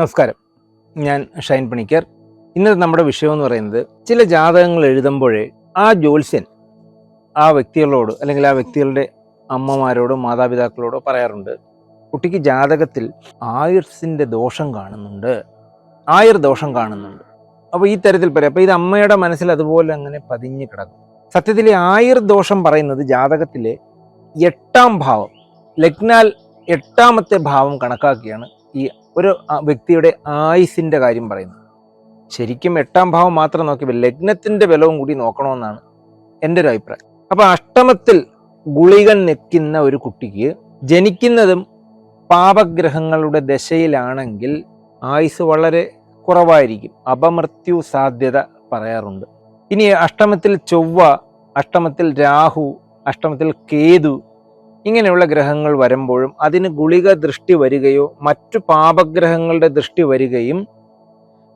നമസ്കാരം. ഞാൻ ഷൈൻ പണിക്കർ. ഇന്നത്തെ നമ്മുടെ വിഷയം എന്ന് പറയുന്നത് ചില ജാതകങ്ങൾ എഴുതുമ്പോഴേ ആ ജ്യോത്സ്യൻ ആ വ്യക്തികളോട് അല്ലെങ്കിൽ ആ വ്യക്തികളുടെ അമ്മമാരോടോ മാതാപിതാക്കളോടോ പറയാറുണ്ട് കുട്ടിക്ക് ജാതകത്തിൽ ആയുർസിന്റെ ദോഷം കാണുന്നുണ്ട്. ആയുർ ദോഷം കാണുന്നുണ്ട്. അപ്പോൾ ഈ തരത്തിൽ പറയാം. അപ്പോൾ ഇത് അമ്മയുടെ മനസ്സിൽ അതുപോലെ അങ്ങനെ പതിഞ്ഞ് കിടക്കും. സത്യത്തിൽ ആയുർ ദോഷം പറയുന്നത് ജാതകത്തിലെ എട്ടാം ഭാവം ലഗ്നാൽ എട്ടാമത്തെ ഭാവം കണക്കാക്കിയാണ് ഈ ഒരു വ്യക്തിയുടെ ആയുസിന്റെ കാര്യം പറയുന്നു. ശരിക്കും എട്ടാം ഭാവം മാത്രം നോക്കി ലഗ്നത്തിന്റെ ബലവും കൂടി നോക്കണമെന്നാണ് എന്റെ ഒരു അഭിപ്രായം. അപ്പോൾ അഷ്ടമത്തിൽ ഗുളികൻ നിൽക്കുന്ന ഒരു കുട്ടിക്ക് ജനിക്കുന്നതും പാപഗ്രഹങ്ങളുടെ ദശയിലാണെങ്കിൽ ആയുസ് വളരെ കുറവായിരിക്കും. അപമൃത്യു സാധ്യത പറയാറുണ്ട്. ഇനി അഷ്ടമത്തിൽ ചൊവ്വ അഷ്ടമത്തിൽ രാഹു അഷ്ടമത്തിൽ കേതു ഇങ്ങനെയുള്ള ഗ്രഹങ്ങൾ വരുമ്പോഴും അതിന് ഗുളിക ദൃഷ്ടി വരികയോ മറ്റു പാപഗ്രഹങ്ങളുടെ ദൃഷ്ടി വരികയും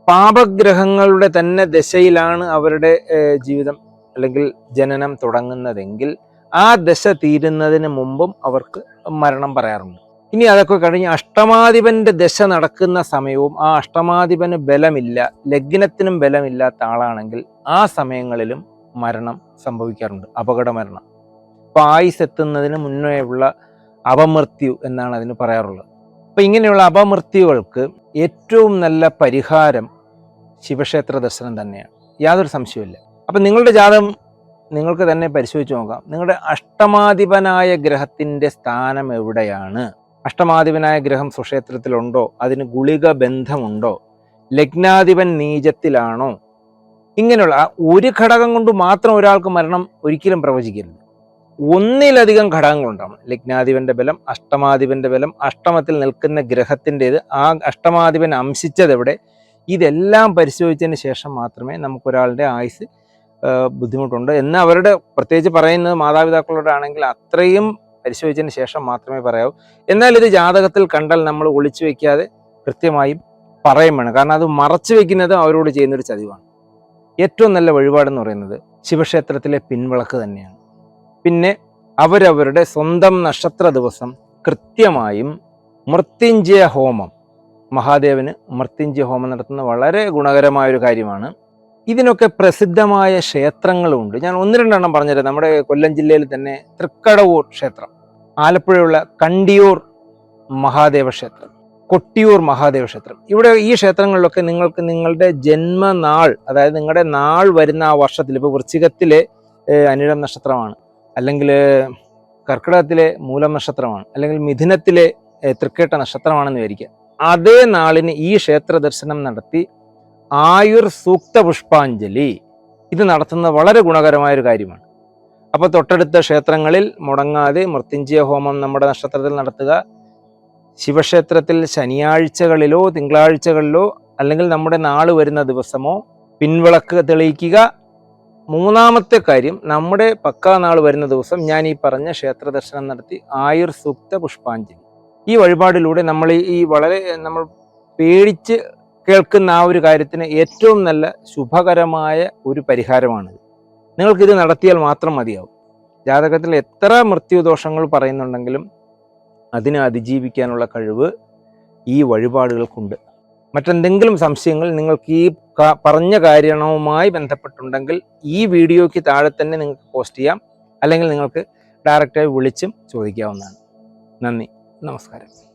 പാപഗ്രഹങ്ങളുടെ തന്നെ ദശയിലാണ് അവരുടെ ജീവിതം അല്ലെങ്കിൽ ജനനം തുടങ്ങുന്നതെങ്കിൽ ആ ദശ തീരുന്നതിന് മുമ്പും അവർക്ക് മരണം പറയാറുണ്ട്. ഇനി അതൊക്കെ കഴിഞ്ഞ് അഷ്ടമാധിപന്റെ ദശ നടക്കുന്ന സമയവും ആ അഷ്ടമാധിപന് ബലമില്ല ലഗ്നത്തിനും ബലമില്ലാത്ത ആളാണെങ്കിൽ ആ സമയങ്ങളിലും മരണം സംഭവിക്കാറുണ്ട് അപകട മരണം അപ്പൊ ആയുസ് എത്തുന്നതിന് മുന്നേ ഉള്ള അപമൃത്യു എന്നാണ് അതിന് പറയാറുള്ളത്. അപ്പോൾ ഇങ്ങനെയുള്ള അപമൃത്യുകൾക്ക് ഏറ്റവും നല്ല പരിഹാരം ശിവക്ഷേത്ര ദർശനം തന്നെയാണ്. യാതൊരു സംശയമില്ല അപ്പം നിങ്ങളുടെ ജാതം നിങ്ങൾക്ക് തന്നെ പരിശോധിച്ച് നോക്കാം. നിങ്ങളുടെ അഷ്ടമാധിപനായ ഗ്രഹത്തിന്റെ സ്ഥാനം എവിടെയാണ്? അഷ്ടമാധിപനായ ഗ്രഹം സുക്ഷേത്രത്തിലുണ്ടോ അതിന് ഗുളിക ബന്ധമുണ്ടോ? ലഗ്നാധിപൻ നീചത്തിലാണോ? ഇങ്ങനെയുള്ള ഒരു ഘടകം കൊണ്ട് മാത്രം ഒരാൾക്ക് മരണം ഒരിക്കലും പ്രവചിക്കരുത്. ഒന്നിലധികം ഘടകങ്ങളുണ്ടാവണം ലഗ്നാധിപന്റെ ബലം അഷ്ടമാധിപന്റെ ബലം അഷ്ടമത്തിൽ നിൽക്കുന്ന ഗ്രഹത്തിന്റെത് ആ അഷ്ടമാധിപൻ അംശിച്ചതെവിടെ ഇതെല്ലാം പരിശോധിച്ചതിന് ശേഷം മാത്രമേ നമുക്കൊരാളുടെ ആയുസ് ബുദ്ധിമുട്ടുണ്ട്. എന്ന് അവരുടെ പ്രത്യേകിച്ച് പറയുന്നത് മാതാപിതാക്കളോട് ആണെങ്കിൽ അത്രയും പരിശോധിച്ചതിന് ശേഷം മാത്രമേ പറയാവൂ. എന്നാൽ ഇത് ജാതകത്തിൽ കണ്ടാൽ നമ്മൾ ഒളിച്ചു വയ്ക്കാതെ കൃത്യമായും പറയും വേണം. കാരണം അത് മറച്ചു വെക്കുന്നത് അവരോട് ചെയ്യുന്നൊരു ചതിവാണ്. ഏറ്റവും നല്ല വഴിപാടെന്ന് പറയുന്നത് ശിവക്ഷേത്രത്തിലെ പിൻവിളക്ക് തന്നെയാണ്. പിന്നെ അവരവരുടെ സ്വന്തം നക്ഷത്ര ദിവസം കൃത്യമായും മൃത്യുഞ്ജയ ഹോമം. മഹാദേവന് മൃത്യുഞ്ജയ ഹോമം നടത്തുന്ന വളരെ ഗുണകരമായ ഒരു കാര്യമാണ്. ഇതിനൊക്കെ പ്രസിദ്ധമായ ക്ഷേത്രങ്ങളുമുണ്ട് ഞാൻ ഒന്ന് രണ്ടെണ്ണം പറഞ്ഞുതരാം. നമ്മുടെ കൊല്ലം ജില്ലയിൽ തന്നെ തൃക്കടവൂർ ക്ഷേത്രം ആലപ്പുഴയുള്ള കണ്ടിയൂർ മഹാദേവ ക്ഷേത്രം കൊട്ടിയൂർ മഹാദേവ ക്ഷേത്രം. ഇവിടെ ഈ ക്ഷേത്രങ്ങളിലൊക്കെ നിങ്ങൾക്ക് നിങ്ങളുടെ ജന്മനാൾ അതായത് നിങ്ങളുടെ നാൾ വരുന്ന ആ വർഷത്തിൽ ഇപ്പോൾ വൃശ്ചികത്തിലെ അനിഴം നക്ഷത്രമാണ്. അല്ലെങ്കിൽ കർക്കിടകത്തിലെ മൂലം നക്ഷത്രമാണ് അല്ലെങ്കിൽ മിഥുനത്തിലെ തൃക്കേട്ട നക്ഷത്രമാണെന്ന് വിചാരിക്കുക. അതേ നാളിന് ഈ ക്ഷേത്ര ദർശനം നടത്തി ആയുർ സൂക്ത പുഷ്പാഞ്ജലി. ഇത് നടത്തുന്ന വളരെ ഗുണകരമായൊരു കാര്യമാണ്. അപ്പോൾ തൊട്ടടുത്ത ക്ഷേത്രങ്ങളിൽ മുടങ്ങാതെ മൃത്യുഞ്ജയ ഹോമം നമ്മുടെ നക്ഷത്രത്തിൽ നടത്തുക. ശിവക്ഷേത്രത്തിൽ ശനിയാഴ്ചകളിലോ തിങ്കളാഴ്ചകളിലോ അല്ലെങ്കിൽ നമ്മുടെ നാൾ വരുന്ന ദിവസമോ പിൻവിളക്ക് തെളിയിക്കുക. മൂന്നാമത്തെ കാര്യം നമ്മുടെ പക്കാ നാൾ വരുന്ന ദിവസം ഞാൻ ഈ പറഞ്ഞ ക്ഷേത്ര ദർശനം നടത്തി ആയുർ സൂക്ത പുഷ്പാഞ്ജലി. ഈ വഴിപാടിലൂടെ നമ്മൾ ഈ- വളരെ നമ്മൾ പേടിച്ച് കേൾക്കുന്ന ആ ഒരു കാര്യത്തിന് ഏറ്റവും നല്ല ശുഭകരമായ ഒരു പരിഹാരമാണിത് നിങ്ങൾക്കിത് നടത്തിയാൽ മാത്രം മതിയാവും. ജാതകത്തിൽ എത്ര മൃത്യുദോഷങ്ങൾ പറയുന്നുണ്ടെങ്കിലും അതിനെ അതിജീവിക്കാനുള്ള കഴിവ് ഈ വഴിപാടുകൾക്കുണ്ട്. മറ്റെന്തെങ്കിലും സംശയങ്ങൾ നിങ്ങൾക്ക് ഈ പറഞ്ഞ കാര്യവുമായി ബന്ധപ്പെട്ടുണ്ടെങ്കിൽ ഈ വീഡിയോയ്ക്ക് താഴെ തന്നെ നിങ്ങൾക്ക് പോസ്റ്റ് ചെയ്യാം. അല്ലെങ്കിൽ നിങ്ങൾക്ക് ഡയറക്റ്റായി വിളിച്ചും ചോദിക്കാവുന്നതാണ്. നന്ദി. നമസ്കാരം.